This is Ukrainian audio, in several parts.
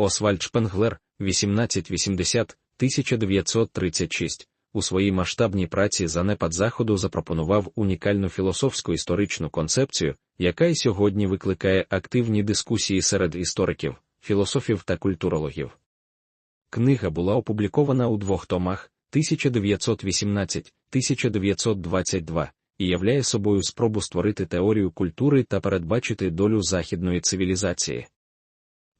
Освальд Шпенглер, 1880-1936, у своїй масштабній праці Занепад Заходу запропонував унікальну філософську історичну концепцію, яка й сьогодні викликає активні дискусії серед істориків, філософів та культурологів. Книга була опублікована у двох томах 1918-1922 і являє собою спробу створити теорію культури та передбачити долю західної цивілізації.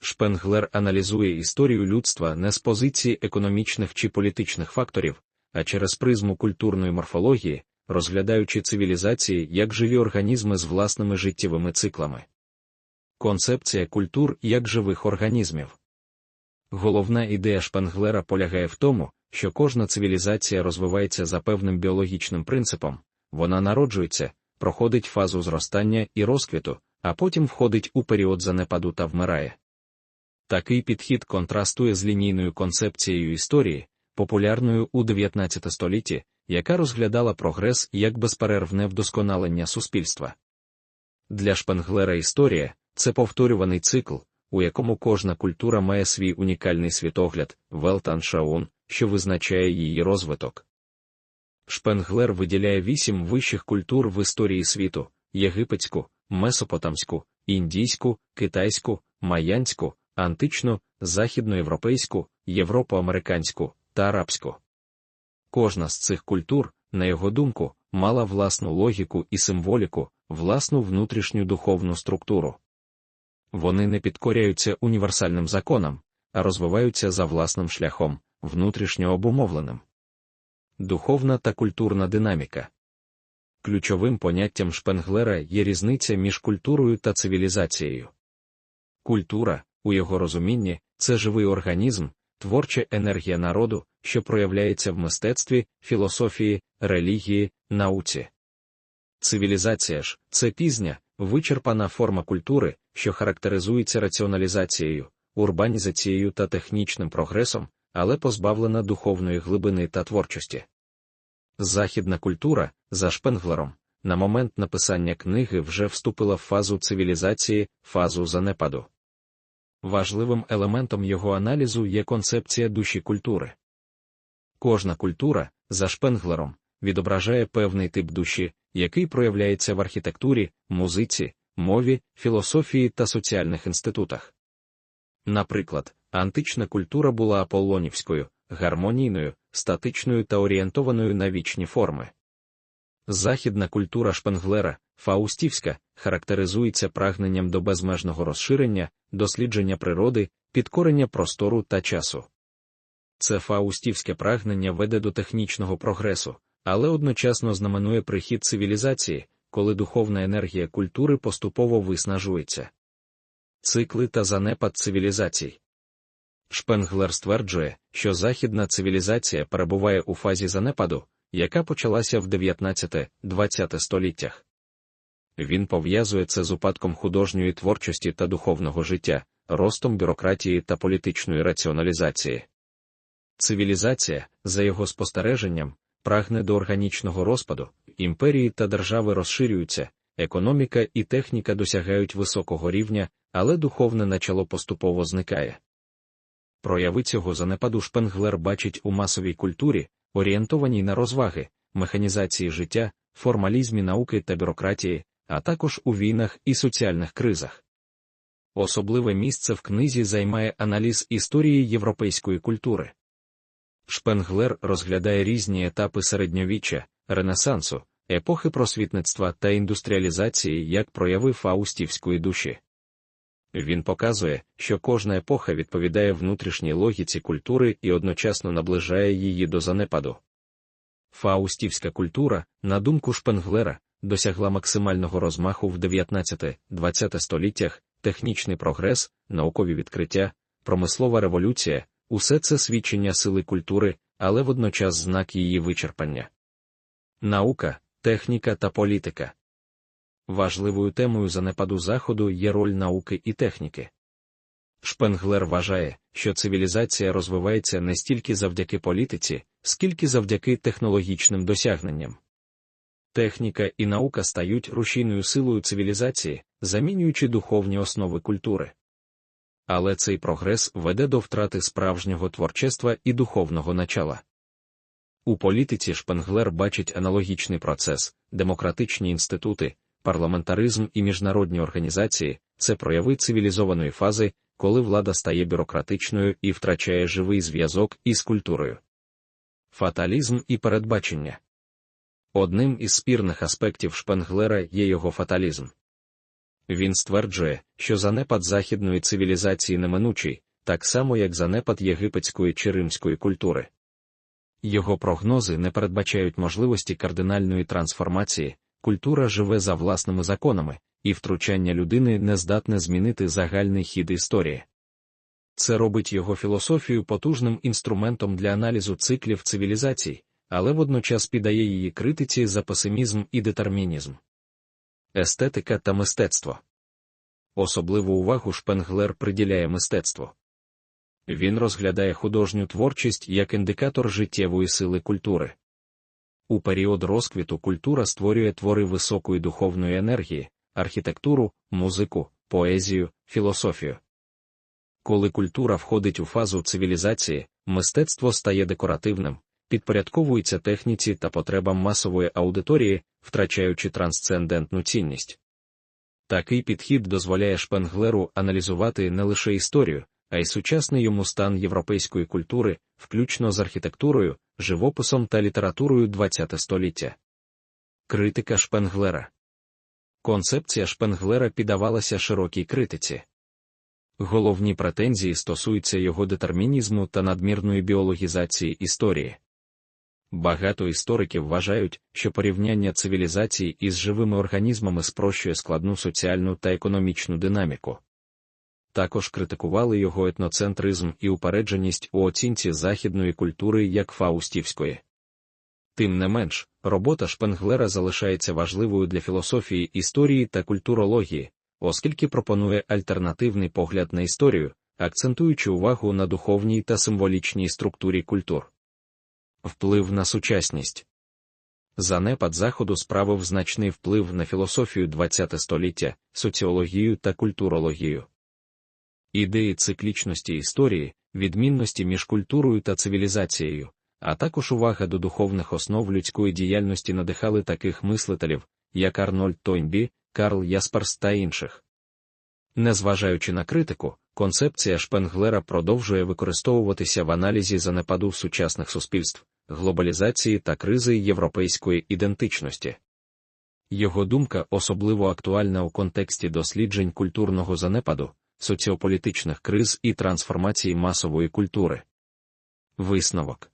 Шпенглер аналізує історію людства не з позиції економічних чи політичних факторів, а через призму культурної морфології, розглядаючи цивілізації як живі організми з власними життєвими циклами. Концепція культур як живих організмів. Головна ідея Шпенглера полягає в тому, що кожна цивілізація розвивається за певним біологічним принципом, вона народжується, проходить фазу зростання і розквіту, а потім входить у період занепаду та вмирає. Такий підхід контрастує з лінійною концепцією історії, популярною у 19 столітті, яка розглядала прогрес як безперервне вдосконалення суспільства. Для Шпенглера історія це повторюваний цикл, у якому кожна культура має свій унікальний світогляд, Велтаншаун, що визначає її розвиток. Шпенглер виділяє вісім вищих культур в історії світу: єгипетську, месопотамську, індійську, китайську, майянську, античну, західноєвропейську, європоамериканську та арабську. Кожна з цих культур, на його думку, мала власну логіку і символіку, власну внутрішню духовну структуру. Вони не підкоряються універсальним законам, а розвиваються за власним шляхом, внутрішньо обумовленим. Духовна та культурна динаміка. Ключовим поняттям Шпенглера є різниця між культурою та цивілізацією. Культура, у його розумінні, це живий організм, творча енергія народу, що проявляється в мистецтві, філософії, релігії, науці. Цивілізація ж це пізня, вичерпана форма культури, що характеризується раціоналізацією, урбанізацією та технічним прогресом, але позбавлена духовної глибини та творчості. Західна культура, за Шпенглером, на момент написання книги вже вступила в фазу цивілізації, фазу занепаду. Важливим елементом його аналізу є концепція душі культури. Кожна культура, за Шпенглером, відображає певний тип душі, який проявляється в архітектурі, музиці, мові, філософії та соціальних інститутах. Наприклад, антична культура була аполлонівською, гармонійною, статичною та орієнтованою на вічні форми. Західна культура Шпенглера, фаустівська, характеризується прагненням до безмежного розширення, дослідження природи, підкорення простору та часу. Це фаустівське прагнення веде до технічного прогресу, але одночасно знаменує прихід цивілізації, коли духовна енергія культури поступово виснажується. Цикли та занепад цивілізацій. Шпенглер стверджує, що західна цивілізація перебуває у фазі занепаду, яка почалася в 19-20 століттях. Він пов'язує це з упадком художньої творчості та духовного життя, ростом бюрократії та політичної раціоналізації. Цивілізація, за його спостереженням, прагне до органічного розпаду, імперії та держави розширюються, економіка і техніка досягають високого рівня, але духовне начало поступово зникає. Прояви цього занепаду Шпенглер бачить у масовій культурі, орієнтованій на розваги, механізації життя, формалізмі науки та бюрократії, а також у війнах і соціальних кризах. Особливе місце в книзі займає аналіз історії європейської культури. Шпенглер розглядає різні етапи середньовіччя, Ренесансу, епохи просвітництва та індустріалізації як прояви фаустівської душі. Він показує, що кожна епоха відповідає внутрішній логіці культури і одночасно наближає її до занепаду. Фаустівська культура, на думку Шпенглера, досягла максимального розмаху в 19-20 століттях, технічний прогрес, наукові відкриття, промислова революція, усе це свідчення сили культури, але водночас знак її вичерпання. Наука, техніка та політика. Важливою темою занепаду Заходу є роль науки і техніки. Шпенглер вважає, що цивілізація розвивається не стільки завдяки політиці, скільки завдяки технологічним досягненням. Техніка і наука стають рушійною силою цивілізації, замінюючи духовні основи культури. Але цей прогрес веде до втрати справжнього творчества і духовного начала. У політиці Шпенглер бачить аналогічний процес, демократичні інститути, парламентаризм і міжнародні організації це прояви цивілізованої фази, коли влада стає бюрократичною і втрачає живий зв'язок із культурою. Фаталізм і передбачення одним із спірних аспектів Шпенглера є його фаталізм. Він стверджує, що занепад західної цивілізації неминучий, так само як занепад єгипетської чи римської культури. Його прогнози не передбачають можливості кардинальної трансформації, культура живе за власними законами, і втручання людини не здатне змінити загальний хід історії. Це робить його філософію потужним інструментом для аналізу циклів цивілізацій, але водночас піддає її критиці за песимізм і детермінізм. Естетика та мистецтво. Особливу увагу Шпенглер приділяє мистецтво. Він розглядає художню творчість як індикатор життєвої сили культури. У період розквіту культура створює твори високої духовної енергії, архітектуру, музику, поезію, філософію. Коли культура входить у фазу цивілізації, мистецтво стає декоративним, підпорядковується техніці та потребам масової аудиторії, втрачаючи трансцендентну цінність. Такий підхід дозволяє Шпенглеру аналізувати не лише історію, а й сучасний йому стан європейської культури, включно з архітектурою, живописом та літературою ХХ століття. Критика Шпенглера Концепція Шпенглера піддавалася широкій критиці. Головні претензії стосуються його детермінізму та надмірної біологізації історії. Багато істориків вважають, що порівняння цивілізацій із живими організмами спрощує складну соціальну та економічну динаміку. Також критикували його етноцентризм і упередженість у оцінці західної культури як фаустівської. Тим не менш, робота Шпенглера залишається важливою для філософії історії та культурології, оскільки пропонує альтернативний погляд на історію, акцентуючи увагу на духовній та символічній структурі культур. Вплив на сучасність Занепад Заходу справив значний вплив на філософію ХХ століття, соціологію та культурологію. Ідеї циклічності історії, відмінності між культурою та цивілізацією, а також увага до духовних основ людської діяльності надихали таких мислителів, як Арнольд Тойнбі, Карл Ясперс та інших. Незважаючи на критику, концепція Шпенглера продовжує використовуватися в аналізі занепаду сучасних суспільств, глобалізації та кризи європейської ідентичності. Його думка особливо актуальна у контексті досліджень культурного занепаду, соціополітичних криз і трансформації масової культури. Висновок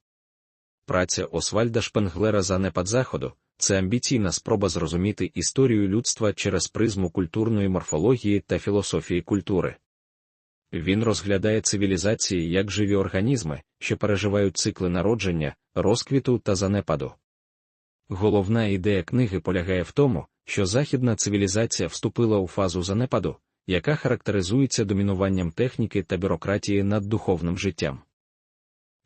Праця Освальда Шпенглера Занепад Заходу це амбіційна спроба зрозуміти історію людства через призму культурної морфології та філософії культури. Він розглядає цивілізації як живі організми, що переживають цикли народження, розквіту та занепаду. Головна ідея книги полягає в тому, що західна цивілізація вступила у фазу занепаду, яка характеризується домінуванням техніки та бюрократії над духовним життям.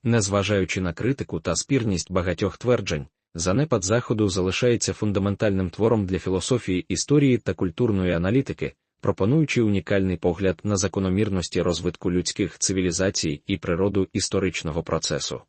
Незважаючи на критику та спірність багатьох тверджень, занепад Заходу залишається фундаментальним твором для філософії історії та культурної аналітики, пропонуючи унікальний погляд на закономірності розвитку людських цивілізацій і природу історичного процесу.